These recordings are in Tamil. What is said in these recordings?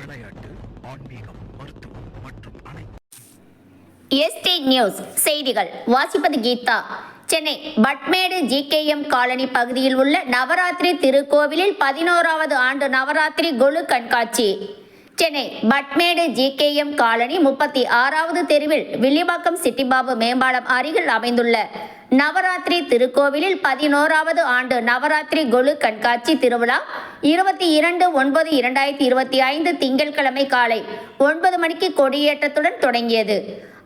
விளையாட்டு ஆன்மீகம் மருத்துவம் மற்றும் அனைத்து. எஸ்டி நியூஸ் செய்திகள். வாசிப்பது கீதா. சென்னை பட்மேடு ஜிகேஎம் காலனி பகுதியில் உள்ள நவராத்திரி திருக்கோவிலில் பதினோராவது ஆண்டு நவராத்திரி கொலு கண்காட்சி. சென்னை பட்மேடு ஜிகேஎம் காலனி முப்பத்தி ஆறாவது தெருவில் வில்லிவாக்கம் சிட்டிபாபு மேம்பாலம் அருகில் அமைந்துள்ள நவராத்திரி திருக்கோவிலில் பதினோராவது ஆண்டு நவராத்திரி கொலு கண்காட்சி திருவிழா இருபத்தி இரண்டு ஒன்பது இரண்டாயிரத்தி இருபத்தி ஐந்து திங்கட்கிழமை காலை ஒன்பது மணிக்கு கொடியேற்றத்துடன் தொடங்கியது.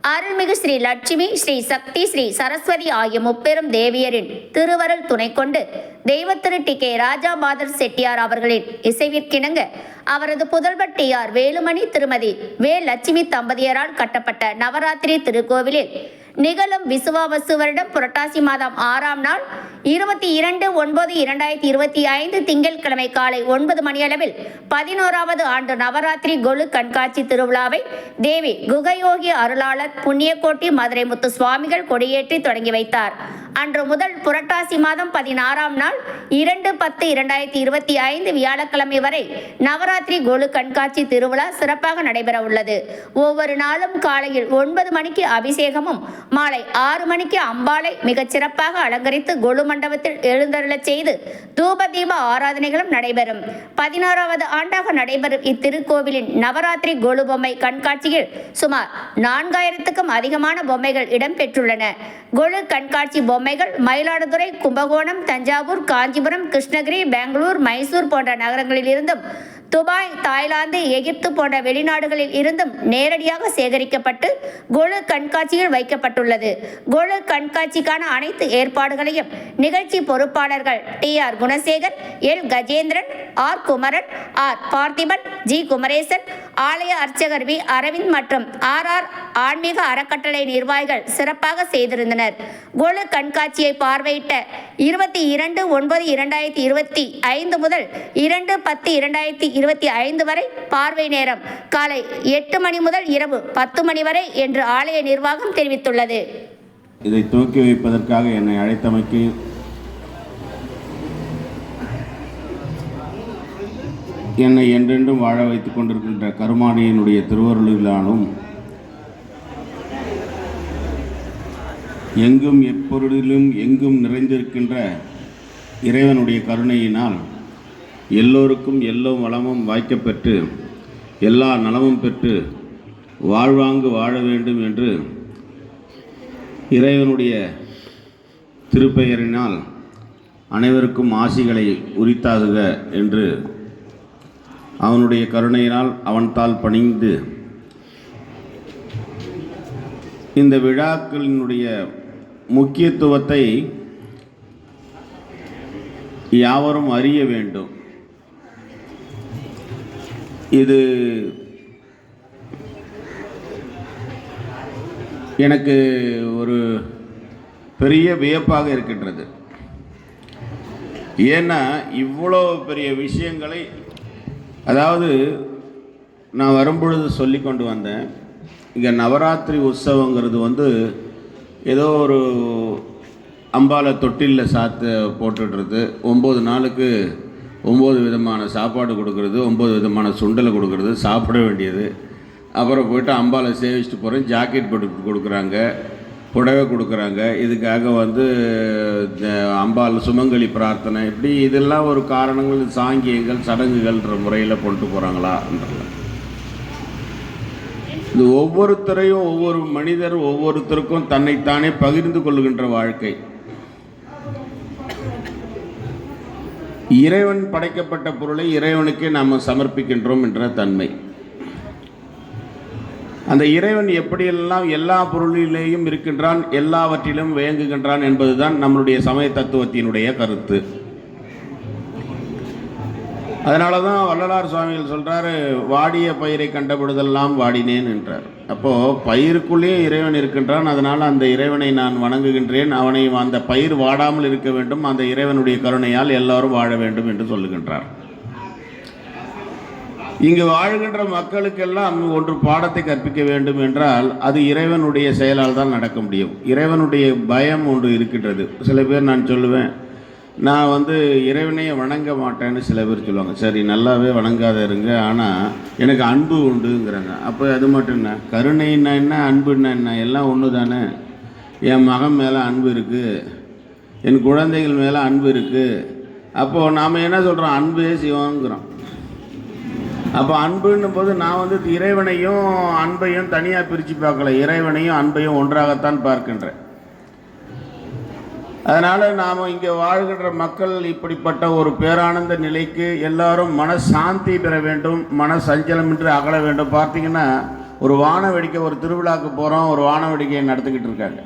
அருள்மிகு ஸ்ரீ லட்சுமி ஸ்ரீ சக்தி ஸ்ரீ சரஸ்வதி ஆகிய முப்பெரும் தேவியரின் திருவருள் துணை கொண்டு தெய்வத்திரு டி. கே. ராஜா மாதர் செட்டியார் அவர்களின் இசைவிற்கிணங்க அவரது புதல்வர் டி. ஆர். வேலுமணி திருமதி வே. லட்சுமி தம்பதியரால் கட்டப்பட்ட நவராத்திரி திருக்கோவிலில் நிகழும் விசுவாவசு வருடம் புரட்டாசி மாதம் ஆறாம் நாள் இருபத்தி இரண்டு ஒன்பது இரண்டாயிரத்தி இருபத்தி ஐந்து திங்கட்கிழமை காலை ஒன்பது மணியளவில் பதினோராவது ஆண்டு நவராத்திரி கொலு கண்காட்சி திருவிழாவை தேவி குகயோகி அருளாளர் புண்ணியக்கோட்டி மதுரை முத்து சுவாமிகள் கொடியேற்றி தொடங்கி வைத்தார். அன்று முதல் புரட்டாசி மாதம் பதினாறாம் நாள் இரண்டு பத்து இரண்டாயிரத்தி இருபத்தி ஐந்து வியாழக்கிழமை வரை நவராத்திரி கொலு கண்காட்சி திருவிழா சிறப்பாக நடைபெற உள்ளது. ஒவ்வொரு நாளும் காலையில் ஒன்பது மணிக்கு அபிஷேகமும் மாலை ஆறு மணிக்கு அம்பாளை மிகச் சிறப்பாக அலங்கரித்து கொலு மண்டபத்தில் எழுந்தருளச் செய்து தூப தீப ஆராதனைகளும் நடைபெறும். பதினோராவது ஆண்டாக நடைபெறும் இத்திருக்கோவிலின் நவராத்திரி கொலு பொம்மை கண்காட்சியில் சுமார் நான்காயிரத்துக்கும் அதிகமான பொம்மைகள் இடம்பெற்றுள்ளன கொலு கண்காட்சி பொம்மை பொம்மைகள் மயிலாடுதுறை கும்பகோணம் தஞ்சாவூர் காஞ்சிபுரம் கிருஷ்ணகிரி பெங்களூர் மைசூர் போன்ற நகரங்களில் இருந்தும் துபாய் தாய்லாந்து எகிப்து போன்ற வெளிநாடுகளில் இருந்தும் நேரடியாக சேகரிக்கப்பட்டு கொலு கண்காட்சியில் வைக்கப்பட்டுள்ளது. கொலு கண்காட்சிக்கான அனைத்து ஏற்பாடுகளையும் நிகழ்ச்சி பொறுப்பாளர்கள் T. R. Gunasekar L. Gajendran R. Kumaran R. Parthiban G. Kumaresan ஆலய அர்ச்சகர் வி. அரவிந்த் மற்றும் ஆர். ஆர். ஆன்மீக அறக்கட்டளை நிர்வாகிகள் சிறப்பாக செய்திருந்தனர். கொலு கண்காட்சியை பார்வையிட்ட இருபத்தி இரண்டு ஒன்பது இரண்டாயிரத்தி இருபத்தி ஐந்து முதல் இரண்டு பத்து இரண்டாயிரத்தி இருபத்தி ஐந்து வரை பார்வை நேரம். காலை எட்டு மணி முதல் இரவு பத்து மணி வரை என்று ஆலய நிர்வாகம் தெரிவித்துள்ளது. இதை துவக்கி வைப்பதற்காக என்னை அழைத்தமைக்கு என்னை என்றென்றும் வாழ வைத்துக் கொண்டிருக்கின்ற கருமானியினுடைய திருவருளிலானும் எங்கும் எப்பொருளிலும் எங்கும் நிறைந்திருக்கின்ற இறைவனுடைய கருணையினால் எல்லோருக்கும் எல்லோ வளமும் வாய்க்கப்பெற்று எல்லா நலமும் பெற்று வாழ்வாங்கு வாழ வேண்டும் என்று இறைவனுடைய திருப்பெயரினால் அனைவருக்கும் ஆசிகளை உரித்தாகுக என்று அவனுடைய கருணையினால் அவன்தால் பணிந்து இந்த விழாக்களினுடைய முக்கியத்துவத்தை யாவரும் அறிய வேண்டும். இது எனக்கு ஒரு பெரிய வியப்பாக இருக்கின்றது. ஏன்னா இவ்வளோ பெரிய விஷயங்களை அதாவது நான் வரும்பொழுது சொல்லி கொண்டு வந்தேன். இங்கே நவராத்திரி உற்சவங்கிறது வந்து ஏதோ ஒரு அம்பாலை தொட்டிலில் சாத்து போட்டுடுறது. ஒம்பது நாளுக்கு ஒம்பது விதமான சாப்பாடு கொடுக்கறது ஒம்பது விதமான சுண்டலை கொடுக்கறது சாப்பிட வேண்டியது. அப்புறம் போயிட்டு அம்பாவை சேவிச்சுட்டு போகிறேன் ஜாக்கெட் போட்டு கொடுக்குறாங்க புடவை கொடுக்குறாங்க. இதுக்காக வந்து அம்பாள் சுமங்கலி பிரார்த்தனை இப்படி இதெல்லாம் ஒரு காரணங்கள் சாங்கியங்கள் சடங்குகள்ன்ற முறையில் கொண்டு போகிறாங்களான்றல இது ஒவ்வொருத்தரையும் ஒவ்வொரு மனிதர் ஒவ்வொருத்தருக்கும் தன்னைத்தானே பகிர்ந்து கொள்கின்ற வாழ்க்கை. இறைவன் படைக்கப்பட்ட பொருளை இறைவனுக்கே நாம் சமர்ப்பிக்கின்றோம் என்ற தன்மை. அந்த இறைவன் எப்படியெல்லாம் எல்லா பொருளிலேயும் இருக்கின்றான் எல்லாவற்றிலும் வேங்குகின்றான் என்பதுதான் நம்மளுடைய சமய தத்துவத்தினுடைய கருத்து. அதனால தான் வள்ளலார் சுவாமிகள் சொல்கிறாரு வாடிய பயிரை கண்டபொழுதெல்லாம் வாடினேன் என்றார். அப்போது பயிருக்குள்ளேயே இறைவன் இருக்கின்றான். அதனால் அந்த இறைவனை நான் வணங்குகின்றேன். அவனை அந்த பயிர் வாடாமல் இருக்க வேண்டும். அந்த இறைவனுடைய கருணையால் எல்லாரும் வாழ வேண்டும் என்று சொல்லுகின்றார். இங்கு வாழ்கின்ற மக்களுக்கெல்லாம் ஒன்று பாடத்தை கற்பிக்க வேண்டும் என்றால் அது இறைவனுடைய செயலால் தான் நடக்க முடியும். இறைவனுடைய பயம் ஒன்று இருக்கின்றது. சில பேர் நான் சொல்லுவேன் நான் வந்து இறைவனையே வணங்க மாட்டேன்னு சில பேர் சொல்லுவாங்க. சரி நல்லாவே வணங்காத இருங்க. ஆனால் எனக்கு அன்பு உண்டுங்கிறாங்க. அப்போ அது மட்டும் என்ன? கருணைன்னா என்ன? அன்புன்னா என்ன? எல்லாம் ஒன்று தானே என் மகன் மேலே அன்பு இருக்குது என் குழந்தைகள் மேலே அன்பு இருக்குது அப்போது நாம் என்ன சொல்கிறோம் அன்பே சிவங்கிறோம் அப்போ அன்புன்னும் போது நான் வந்து இறைவனையும் அன்பையும் தனியாக பிரித்து பார்க்கல. இறைவனையும் அன்பையும் ஒன்றாகத்தான் பார்க்கின்றேன். அதனால் நாம் இங்கே வாழ்கின்ற மக்கள் இப்படிப்பட்ட ஒரு பேரானந்த நிலைக்கு எல்லாரும் மனசாந்தி பெற வேண்டும் மன சஞ்சலமின்றி அகல வேண்டும். பார்த்தீங்கன்னா ஒரு வான வேடிக்கை ஒரு திருவிழாவுக்கு போகிறோம் ஒரு வான வேடிக்கையை நடத்திக்கிட்டு இருக்காங்க.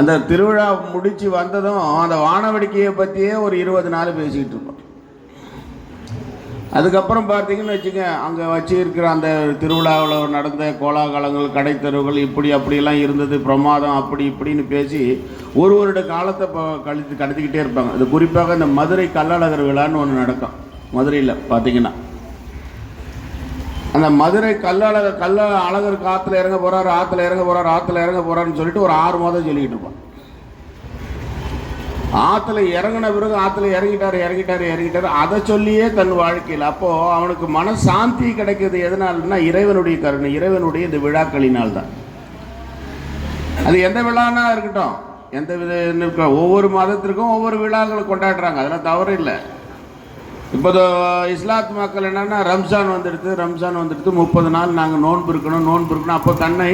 அந்த திருவிழா முடித்து வந்ததும் அந்த வான வேடிக்கையை பற்றியே ஒரு இருபது நாள் பேசிக்கிட்டு இருப்போம். அதுக்கப்புறம் பார்த்தீங்கன்னு வச்சுக்க அங்கே வச்சு இருக்கிற அந்த திருவிழாவில் நடந்த கோலாகலங்கள் கடைத்தருவுகள் இப்படி அப்படியெல்லாம் இருந்தது பிரமாதம் அப்படி இப்படின்னு பேசி ஒரு வருட காலத்தை இப்போ கழித்து கடத்திக்கிட்டே இருப்பாங்க. அது குறிப்பாக இந்த மதுரை கல்லழகர் விழான்னு ஒன்று நடக்கும் மதுரையில் பார்த்தீங்கன்னா. அந்த மதுரை கள்ளழக கல்ல அழகர் காற்றுல இறங்க போகிறார் ஆற்றுல இறங்க போகிறார் ஆற்றுல இறங்க போகிறாருன்னு சொல்லிட்டு ஒரு ஆறு மாதம் சொல்லிக்கிட்டு இருப்பான் ஆற்றுல இறங்கின பிறகு ஆற்றுல இறங்கிட்டாரு இறங்கிட்டாரு இறங்கிட்டாரு. அதை சொல்லியே தன் வாழ்க்கையில். அப்போது அவனுக்கு மன சாந்தி கிடைக்கிறது எதனால்னா இறைவனுடைய கருணை இறைவனுடைய இந்த விழாக்களினால் தான். அது எந்த விழானா இருக்கட்டும். எந்த வித ஒவ்வொரு மதத்திற்கும் ஒவ்வொரு விழாக்களை கொண்டாடுறாங்க. அதெல்லாம் தவறு இல்லை. இப்போ இஸ்லாத்து இஸ்லாத் மக்கள் என்னென்னா ரம்ஜான் வந்துடுது ரம்ஜான் வந்துடுது. முப்பது நாள் நாங்கள் நோன்பு இருக்கணும் நோன்பு இருக்கணும். அப்போ தன்னை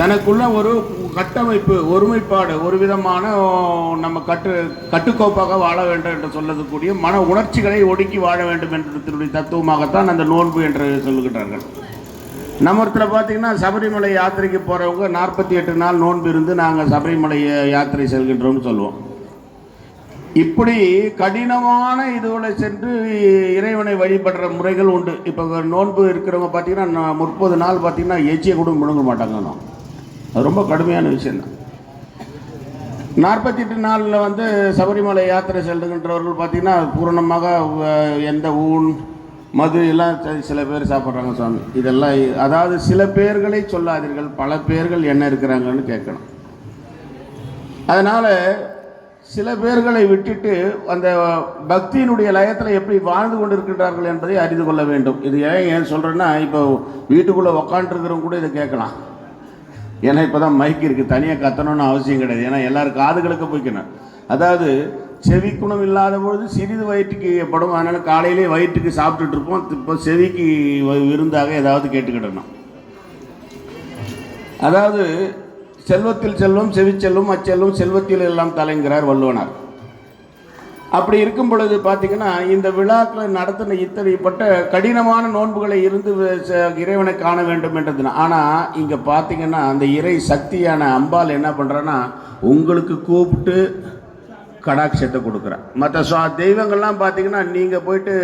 தனக்குள்ள ஒரு கட்டமைப்பு ஒருமைப்பாடு ஒரு விதமான நம்ம கட்டு கட்டுக்கோப்பாக வாழ வேண்டும் என்று சொல்லக்கூடிய மன உணர்ச்சிகளை ஒடுக்கி வாழ வேண்டும் என்றதனுடைய தத்துவமாகத்தான் அந்த நோன்பு என்று சொல்லுகிறார்கள் நம்ம பார்த்தீங்கன்னா சபரிமலை யாத்திரைக்கு போகிறவங்க நாற்பத்தி எட்டு நாள் நோன்பு இருந்து நாங்கள் சபரிமலை யாத்திரை செல்கின்றோம்னு சொல்லுவோம். இப்படி கடினமான இதுகளை சென்று இறைவனை வழிபடுற முறைகள் உண்டு. இப்போ நோன்பு இருக்கிறவங்க பார்த்தீங்கன்னா முப்பது நாள் பார்த்தீங்கன்னா எச்சியை கூட முழுங்க மாட்டாங்க. அது ரொம்ப கடுமையான விஷயந்தான் நாற்பத்தி எட்டு நாளில் வந்து சபரிமலை யாத்திரை செல்லுகின்றவர்கள் பார்த்தீங்கன்னா பூரணமாக எந்த ஊன் மது எல்லாம் சில பேர் சாப்பிட்றாங்க சுவாமி. இதெல்லாம் அதாவது சில பேர்களை சொல்லாதீர்கள் பல பேர்கள் என்ன இருக்கிறாங்கன்னு கேட்கணும். அதனால் சில பேர்களை விட்டுட்டு அந்த பக்தியினுடைய லயத்தில் எப்படி வாழ்ந்து கொண்டிருக்கின்றார்கள் என்பதை அறிந்து கொள்ள வேண்டும். இது ஏன் ஏன் சொல்கிறேன்னா இப்போ வீட்டுக்குள்ளே உக்காண்டிருக்கிறவங்க கூட இதை கேட்கலாம். ஏன்னா இப்போ தான் மைக் இருக்குது தனியாக கத்தணும்னு அவசியம் கிடையாது. ஏன்னா எல்லாரும் காதுகளுக்கு போய்க்கணும். அதாவது செவிக்குணம் இல்லாத பொழுது சிறிது வயிற்றுக்கு படும் அதனால் காலையிலே வயிற்றுக்கு சாப்பிட்டுட்டு இருப்போம். இப்போ செவிக்கு விருந்தாக ஏதாவது கேட்டுக்கிடணும். அதாவது செல்வத்தில் செல்வம் செவிச்செல்வம் அச்செல்வம் செல்வத்தில் எல்லாம் தலைங்கிறார் வள்ளுவனார். அப்படி இருக்கும் பொழுது பார்த்தீங்கன்னா இந்த விழாக்களை நடத்தின இத்தனைப்பட்ட கடினமான நோன்புகளை இருந்து வ- ச- இறைவனை காண வேண்டும் என்றதுனா ஆனால் இங்கே பார்த்தீங்கன்னா அந்த இறை சக்தியான அம்பாள் என்ன பண்ணுறான்னா உங்களுக்கு கூப்பிட்டு கடாட்சத்தை கொடுக்குறேன் மற்ற சுவா தெய்வங்கள்லாம் பார்த்தீங்கன்னா நீங்கள் போயிட்டு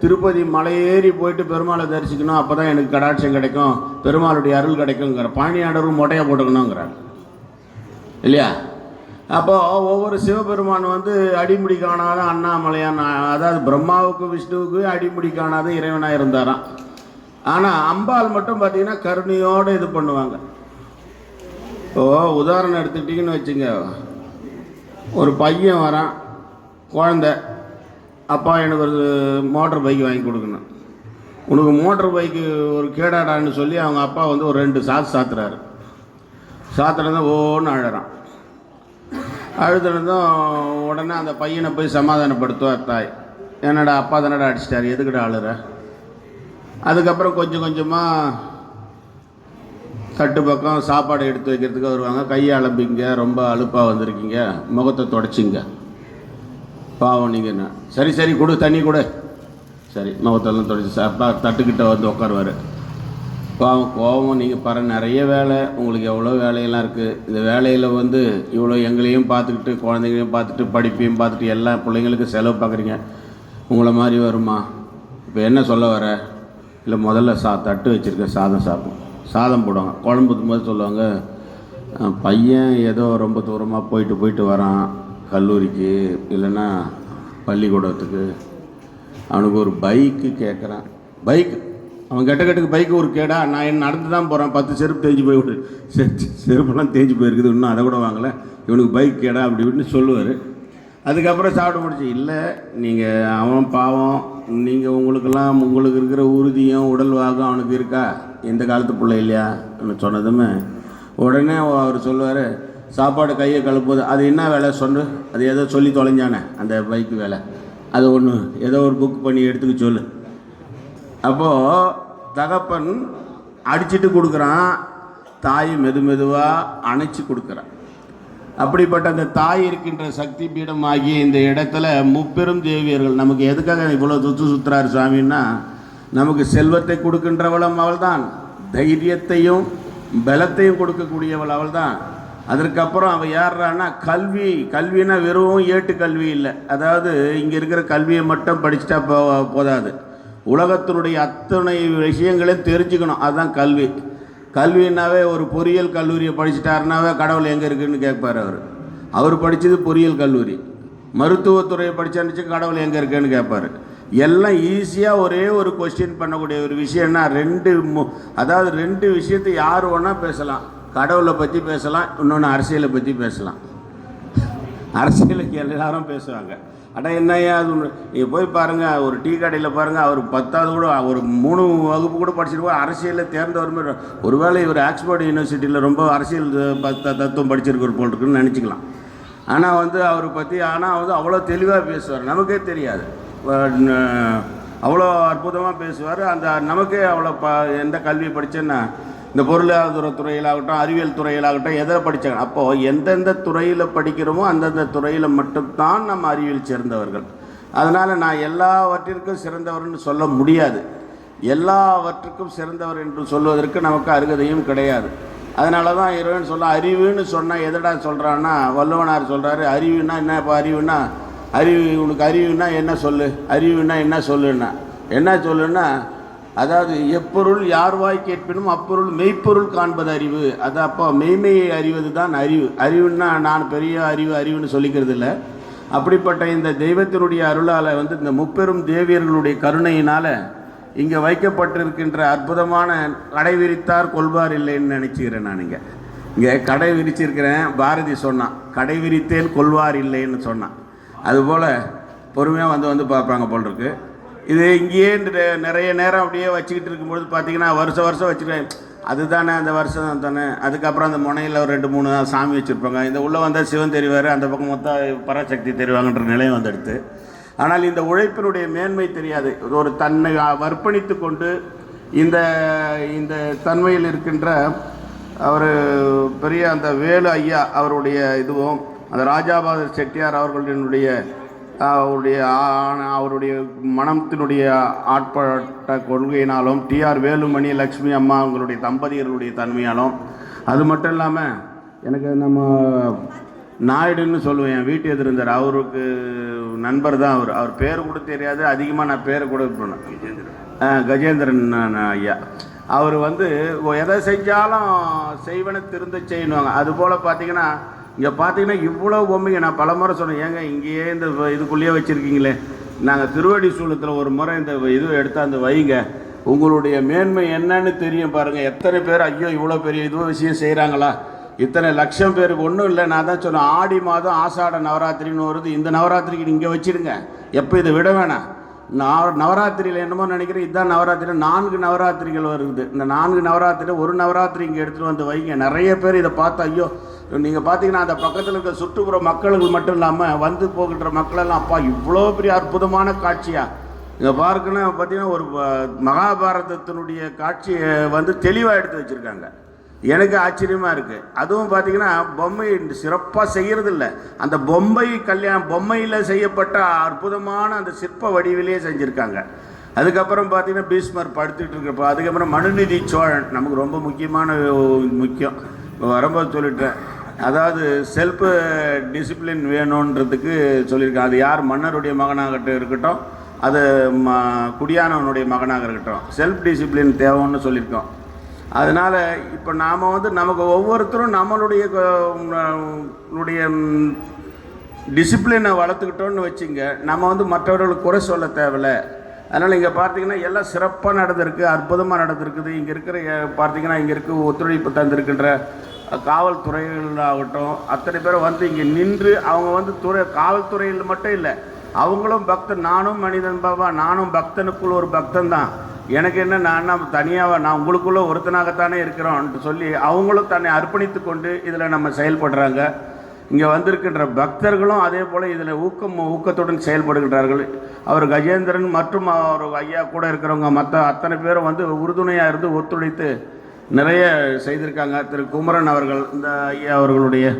திருப்பதி மலை ஏறி போயிட்டு பெருமாளை தரிசிக்கணும் அப்போ தான் எனக்கு கடாட்சம் கிடைக்கும் பெருமாளுடைய அருள் கிடைக்குங்கிற பழனியாடரும் மொட்டையாக போட்டுக்கணுங்கிறாங்க இல்லையா? அப்போ ஒவ்வொரு சிவபெருமான் வந்து அடிமுடி காணாத அண்ணாமலையான் அதாவது பிரம்மாவுக்கு விஷ்ணுவுக்கு அடிமுடி காணாத இறைவனாக இருந்தாராம். ஆனால் அம்பாள் மட்டும் பார்த்தீங்கன்னா கருணையோடு இது பண்ணுவாங்க. ஓ உதாரணம் எடுத்துக்கிட்டிங்கன்னு வச்சுங்க. ஒரு பையன் வரான் குழந்த. அப்பா எனக்கு ஒரு மோட்டர் பைக் வாங்கி கொடுக்கணும். உனக்கு மோட்டர் பைக்கு ஒரு கேடாடான்னு சொல்லி அவங்க அப்பா வந்து ஒரு ரெண்டு சாத்து சாத்துறாரு. சாத்துனதான் ஓன்னு அழறான். அழுதுனதும் உடனே அந்த பையனை போய் சமாதானப்படுத்துவார் தாய். என்னடா அப்பா தானடா அடிச்சிட்டார் எதுக்குடா அழுற? அதுக்கப்புறம் கொஞ்சம் கொஞ்சமாக தட்டு பக்கம் சாப்பாடு எடுத்து வைக்கிறதுக்கு வருவாங்க. கையை அலம்பிங்க ரொம்ப அழுப்பாக வந்திருக்கீங்க. முகத்தை தொடச்சிங்க. பாவம் நீங்கள் என்ன? சரி சரி கொடு தண்ணி கொடு. சரி முகத்தெல்லாம் தொடச்சி சாப்பா தட்டுக்கிட்ட வந்து உட்காருவார். பாவம் கோபம் நீங்கள் பாரு நிறைய வேலை உங்களுக்கு எவ்வளோ வேலையெல்லாம் இருக்குது இந்த வேலையில் வந்து இவ்வளோ எங்களையும் பார்த்துக்கிட்டு குழந்தைங்களையும் பார்த்துட்டு படிப்பையும் பார்த்துட்டு எல்லா பிள்ளைங்களுக்கும் செலவு பார்க்குறீங்க. உங்களை மாதிரி வருமா? இப்போ என்ன சொல்ல வர? இல்லை முதல்ல சா தட்டு வச்சுருக்கேன் சாதம் சாப்பிடும் சாதம் போடுவாங்க. குழம்பு போது சொல்லுவாங்க பையன் ஏதோ ரொம்ப தூரமாக போயிட்டு போயிட்டு வரான். கல்லூரிக்கு இல்லைன்னா பள்ளிக்கூடத்துக்கு. அவனுக்கு ஒரு பைக்கு கேட்குறான். பைக் அவன் கெட்ட கட்டுக்கு பைக்கு ஒரு கேடா நான் என்ன நடந்து தான் போகிறேன் பத்து செருப்பு தேஞ்சு போய் செருப்பெல்லாம் தேஞ்சு போயிருக்குது இன்னும் அதை கூட வாங்கலை. இவனுக்கு பைக் கேடா அப்படி இப்படின்னு சொல்லுவார். அதுக்கப்புறம் சாப்பிட முடிச்சு இல்லை நீங்கள் அவன் பாவம் நீங்கள் உங்களுக்கெல்லாம் உங்களுக்கு இருக்கிற உறுதியும் உடல் வாகம் அவனுக்கு இருக்கா? எந்த காலத்து பிள்ளை இல்லையா? சொன்னதுமே உடனே அவர் சொல்லுவார் சாப்பாடு கையை கழுப்புது அது என்ன வேலை சொல்லு அது ஏதோ சொல்லி தொலைஞ்சானே அந்த பைக்கு வேலை. அது ஒன்று ஏதோ ஒரு புக் பண்ணி எடுத்துக்க சொல்லு. அப்போது தகப்பன் அடிச்சிட்டு கொடுக்குறான். தாய் மெது மெதுவாக அணைச்சி கொடுக்குறான். அப்படிப்பட்ட அந்த தாய் இருக்கின்ற சக்தி பீடம் ஆகிய இந்த இடத்துல முப்பெரும் தேவியர்கள் நமக்கு எதுக்காக இவ்வளோ சுத்து சுற்றுறார் சாமின்னா நமக்கு செல்வத்தை கொடுக்கின்றவளும் அவள்தான் தைரியத்தையும் பலத்தையும் கொடுக்கக்கூடியவள் அவள்தான். அதற்கப்புறம் அவள் யார்றான்னா கல்வி கல்வினா வெறும் ஏட்டு கல்வி இல்லை. அதாவது இங்கே இருக்கிற கல்வியை மட்டும் படிச்சுட்டா போ போதாது. உலகத்தினுடைய அத்தனை விஷயங்களையும் தெரிஞ்சுக்கணும். அதுதான் கல்வி. கல்வினாவே ஒரு பொறியியல் கல்லூரியை படிச்சிட்டாருனாவே கடவுள் எங்கே இருக்குன்னு கேட்பார் அவர். அவர் படித்தது பொறியியல் கல்லூரி. மருத்துவத்துறையை படித்தாச்சு கடவுள் எங்கே இருக்குன்னு கேட்பார். எல்லாம் ஈஸியாக ஒரே ஒரு கொஸ்டின் பண்ணக்கூடிய ஒரு விஷயம்னா ரெண்டு மு அதாவது ரெண்டு விஷயத்தை யார் வேணால் பேசலாம். கடவுளை பற்றி பேசலாம் இன்னொன்று அரசியலை பற்றி பேசலாம். அரசியலுக்கு எல்லாரும் பேசுவாங்க. அட என்னய்யா அது ஒன்று நீங்கள் போய் பாருங்கள் ஒரு டீ கடையில் பாருங்கள் அவர் பத்தாவது கூட ஒரு மூணு வகுப்பு கூட படிச்சிருப்பார். அரசியலில் தேர்ந்தவர் மாதிரி. ஒருவேளை இவர் ஆக்ஸ்போர்ட் யூனிவர்சிட்டியில் ரொம்ப அரசியல் பத்த தத்துவம் படிச்சிருக்கிற போல் இருக்குன்னு நினச்சிக்கலாம். ஆனால் வந்து அவரை பற்றி ஆனால் வந்து அவ்வளோ தெளிவாக பேசுவார். நமக்கே தெரியாது. அவ்வளோ அற்புதமாக பேசுவார். அந்த நமக்கே அவ்வளோ ப எந்த கல்வி படித்தேன்னா இந்த பொருளாதார துறையிலாகட்டும் அறிவியல் துறையிலாகட்டும் எதில் படித்தாங்க அப்போது எந்தெந்த துறையில் படிக்கிறோமோ அந்தந்த துறையில் மட்டும்தான் நம்ம அறிவியல் சேர்ந்தவர்கள். அதனால் நான் எல்லாவற்றிற்கும் சிறந்தவர்னு சொல்ல முடியாது. எல்லாவற்றுக்கும் சிறந்தவர் என்று சொல்வதற்கு நமக்கு அருகதையும் கிடையாது. அதனால தான் இறைவன் சொல்ல அறிவுன்னு சொன்னால் எதடா சொல்கிறான்னா வல்லவனார் சொல்கிறாரு அறிவுன்னா என்ன? இப்போ அறிவுனா அறிவு உனக்கு அறிவுனா என்ன சொல்லு? அறிவுனா என்ன சொல்லுன்னா? என்ன சொல்லுன்னா அதாவது எப்பொருள் யார் வாய் கேட்பினும் அப்பொருள் மெய்ப்பொருள் காண்பது அறிவு. அது அப்போ மெய்மையை அறிவது தான் அறிவு. அறிவுன்னா நான் பெரிய அறிவு அறிவுன்னு சொல்லிக்கிறது இல்லை அப்படிப்பட்ட இந்த தெய்வத்தினுடைய அருளால் வந்து இந்த முப்பெரும் தேவியர்களுடைய கருணையினால் இங்கே வைக்கப்பட்டிருக்கின்ற அற்புதமான கடை விரித்தார் கொள்வார் இல்லைன்னு நினச்சிக்கிறேன் நான் இங்கே. இங்கே கடை விரிச்சிருக்கிறேன். பாரதி சொன்னான் கடை விரித்தேன் கொள்வார் இல்லைன்னு சொன்னான். அதுபோல் பொறுமையாக வந்து வந்து பார்ப்பாங்க போல் இருக்குது இது இங்கேயே நிறைய நேரம் அப்படியே வச்சுக்கிட்டு இருக்கும்பொழுது பார்த்தீங்கன்னா வருஷம் வருஷம் வச்சுருக்கேன் அதுதானே அந்த வருஷம் தானே. அதுக்கப்புறம் அந்த முனையில் ஒரு ரெண்டு மூணு தான் சாமி வச்சுருப்பாங்க. இந்த உள்ளே வந்தால் சிவன் தெரிவார் அந்த பக்கம் மொத்தம் பராசக்தி தெரிவாங்கன்ற நிலையம் வந்துடுது ஆனால் இந்த உழைப்பினுடைய மேன்மை தெரியாது. ஒரு தன்னை அர்ப்பணித்து கொண்டு இந்த இந்த தன்மையில் இருக்கின்ற அவர் பெரிய அந்த வேலு ஐயா அவருடைய இதுவும் அந்த ராஜாபாதர் செட்டியார் அவர்களுடைய அவருடைய அவருடைய மனத்தினுடைய ஆட்பட்ட கொள்கையினாலும் டிஆர் வேலுமணி லக்ஷ்மி அம்மா அவங்களுடைய தம்பதியர்களுடைய தன்மையாலும் அது மட்டும் இல்லாமல் எனக்கு நம்ம நாயுடுன்னு சொல்லுவேன் என் வீட்டு எதிர்ந்தார் அவருக்கு நண்பர் தான் அவர். அவர் பேர் கூட தெரியாது. அதிகமாக நான் பேர் கூட பண்ணேன் கஜேந்திரன் ஐயா. அவர் வந்து எதை செஞ்சாலும் செய்வன திருந்த செய்யணுவாங்க. அதுபோல் பார்த்தீங்கன்னா இங்கே பார்த்தீங்கன்னா இவ்வளோ பொம்மைங்க. நான் பல முறை சொன்னேன். ஏங்க இங்கேயே இந்த இதுக்குள்ளேயே வச்சுருக்கீங்களே? நாங்கள் திருவடி சூலத்தில் ஒரு முறை இந்த இது எடுத்து அந்த வைங்க. உங்களுடைய மேன்மை என்னன்னு தெரியும் பாருங்கள் எத்தனை பேர் ஐயோ இவ்வளோ பெரிய இதுவோ விஷயம் செய்கிறாங்களா இத்தனை லட்சம் பேருக்கு ஒன்றும் இல்லை. நான் தான் சொன்னேன். ஆடி மாதம் ஆசாட நவராத்திரின்னு வருது. இந்த நவராத்திரிக்கு நீங்கள் வச்சுடுங்க. எப்போ இதை விட வேணாம் நான் நவராத்திரியில் என்னமோ நினைக்கிறேன். இதுதான் நவராத்திரி. நான்கு நவராத்திரிகள் வருது. இந்த நான்கு நவராத்திரியில் ஒரு நவராத்திரி இங்கே எடுத்துகிட்டு வந்து வைங்க. நிறைய பேர் இதை பார்த்து ஐயோ நீங்கள் பார்த்தீங்கன்னா அந்த பக்கத்தில் இருக்க சுற்றுப்புற மக்களுக்கு மட்டும் இல்லாமல் வந்து போகின்ற மக்களெல்லாம் அப்பா இவ்வளோ பெரிய அற்புதமான காட்சியாக இங்கே பார்க்கணும் பார்த்தீங்கன்னா ஒரு மகாபாரதத்தினுடைய காட்சியை வந்து தெளிவாக எடுத்து வச்சுருக்காங்க. எனக்கு ஆச்சரியமாக இருக்குது அதுவும் பார்த்தீங்கன்னா பொம்மை சிறப்பாக செய்கிறது இல்லை அந்த பொம்மை கல்யாணம் பொம்மையில் செய்யப்பட்ட அற்புதமான அந்த சிற்ப வடிவிலேயே செஞ்சுருக்காங்க. அதுக்கப்புறம் பார்த்தீங்கன்னா பீஸ்மர் படுத்துட்டு இருக்கப்போ அதுக்கப்புறம் மனுநிதி சோழன் நமக்கு ரொம்ப முக்கியமான முக்கியம். வரும்போது சொல்லிட்டேன். அதாவது செல்ஃப் டிசிப்ளின் வேணுன்றதுக்கு சொல்லியிருக்கேன் அது யார்? மன்னருடைய மகனாகட்டும் இருக்கட்டும் அது ம குடியானவனுடைய மகனாக இருக்கட்டும். செல்ஃப் டிசிப்ளின் தேவைன்னு சொல்லியிருக்கோம். அதனால் இப்போ நாம் வந்து நமக்கு ஒவ்வொருத்தரும் நம்மளுடைய உடைய டிசிப்ளினை வளர்த்துக்கிட்டோன்னு வச்சுங்க நம்ம வந்து மற்றவர்களுக்கு குறை சொல்ல தேவையில்ல. அதனால் இங்கே பார்த்தீங்கன்னா எல்லாம் சிறப்பாக நடந்திருக்கு அற்புதமாக நடந்திருக்குது. இங்கே இருக்கிற பார்த்தீங்கன்னா இங்கே இருக்க ஒத்துழைப்பு தந்திருக்கின்ற காவல்துறையினாகட்டும் அத்தனை பேரும் வந்து இங்கே நின்று அவங்க வந்து துறை காவல்துறையில் மட்டும் இல்லை அவங்களும் பக்தன் நானும் மனிதன் பாபா நானும் பக்தனுக்குள் ஒரு பக்தன் தான். எனக்கு என்ன நான் தனியாக நான் உங்களுக்குள்ள ஒருத்தனாகத்தானே இருக்கிறோன்ட்டு சொல்லி அவங்களும் தன்னை அர்ப்பணித்து கொண்டு இதில் நம்ம செயல்படுறாங்க. இங்கே வந்திருக்கின்ற பக்தர்களும் அதே போல் இதில் ஊக்கம் ஊக்கத்துடன் செயல்படுகின்றார்கள். அவர் கஜேந்திரன் மற்றும் அவர் ஐயா கூட இருக்கிறவங்க மற்ற அத்தனை பேரும் வந்து உறுதுணையாக இருந்து ஒத்துழைத்து நிறைய செய்திருக்காங்க. திரு. குமரன் அவர்கள் இந்த ஐயா அவர்களுடைய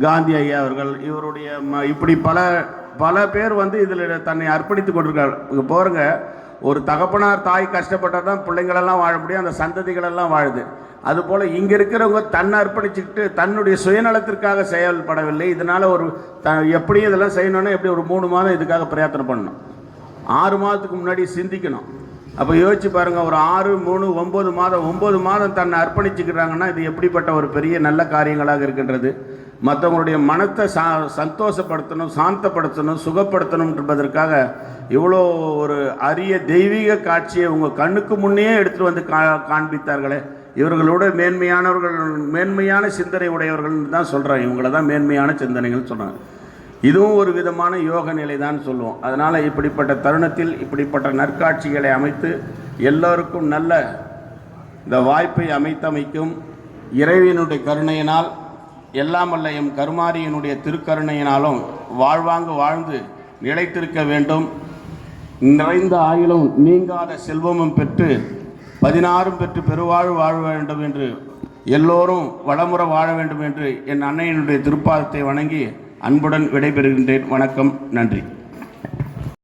காந்தி ஐயா அவர்கள் இவருடைய ம- இப்படி பல பல பேர் வந்து இதில் தன்னை அர்ப்பணித்து கொண்டிருக்காங்க இங்கே போகிறங்க ஒரு தகப்பனார் தாய் கஷ்டப்பட்டால் தான் பிள்ளைங்களெல்லாம் வாழ முடியும் அந்த சந்ததிகளெல்லாம் வாழுது. அதுபோல் இங்கே இருக்கிறவங்க தன்னை அர்ப்பணிச்சுக்கிட்டு தன்னுடைய சுயநலத்திற்காக செயல்படவில்லை. இதனால் ஒரு த எப்படி இதெல்லாம் செய்யணும்னா எப்படி ஒரு மூணு மாதம் இதுக்காக பிரயத்தனம் பண்ணணும். ஆறு மாதத்துக்கு முன்னாடி சிந்திக்கணும். அப்போ யோசிச்சு பாருங்கள் ஒரு ஆறு மூணு ஒம்பது மாதம் ஒம்பது மாதம் தன்னை அர்ப்பணிச்சுக்கிறாங்கன்னா இது எப்படிப்பட்ட ஒரு பெரிய நல்ல காரியங்களாக இருக்கின்றது? மற்றவங்களுடைய மனத்தை சா சந்தோஷப்படுத்தணும் சாந்தப்படுத்தணும் சுகப்படுத்தணும் என்பதற்காக இவ்வளோ ஒரு அரிய தெய்வீக காட்சியை உங்கள் கண்ணுக்கு முன்னே எடுத்துகிட்டு வந்து கா காண்பித்தார்களே. இவர்களோட மேன்மையானவர்கள் மேன்மையான சிந்தனை உடையவர்கள்னு தான் சொல்கிறாங்க இவங்கள தான் மேன்மையான சிந்தனைகள் சொல்கிறாங்க இதுவும் ஒரு விதமான யோக நிலை தான் சொல்லுவோம். அதனால் இப்படிப்பட்ட தருணத்தில் இப்படிப்பட்ட நற்காட்சிகளை அமைத்து எல்லோருக்கும் நல்ல இந்த வாய்ப்பை அமைத்தமைக்கும் இறைவனுடைய கருணையினால் எல்லாம் அல்ல எம் கருமாரியனுடைய திருக்கருணையினாலும் வாழ்வாங்கு வாழ்ந்து நிலைத்திருக்க வேண்டும். நிறைந்த ஆயிலும் நீங்காத செல்வமும் பெற்று பதினாறும் பெற்று பெருவாழ்வு வாழ வேண்டும் என்று எல்லோரும் வளமுற வாழ வேண்டும் என்று என் அன்னையினுடைய திருப்பாதத்தை வணங்கி அன்புடன் விடைபெறுகின்றேன். வணக்கம். நன்றி.